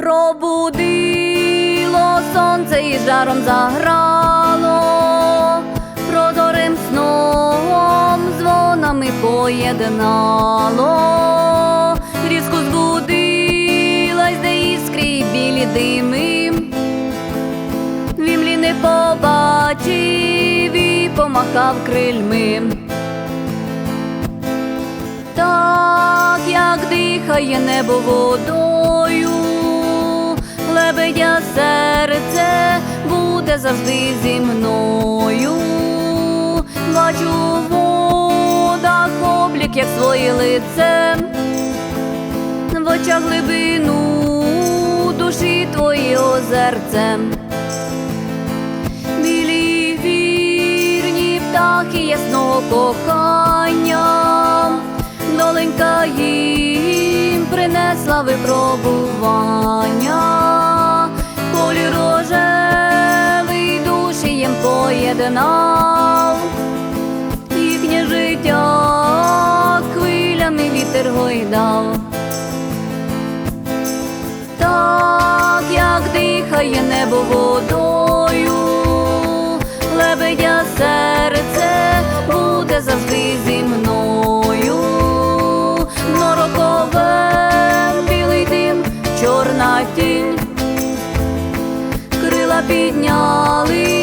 пробудило сонце і жаром заграло, прозорим сном дзвонами поєднало, різко збудилась, де іскри білі дими, вімлі не побачив і помахав крильми. Так як дихає небо водою, лебедя серце буде завжди зі мною. Бачу в водах облік, як своє лице, в очах глибину душі твої озерцем. Білі вірні птахи ясного кохання, доленька їм принесла випробування, минав, їхнє життя хвилями вітер гойдав, так як дихає небо водою, лебедя серце буде завжди зі мною, морокове білий дим, чорна тінь, крила підняли.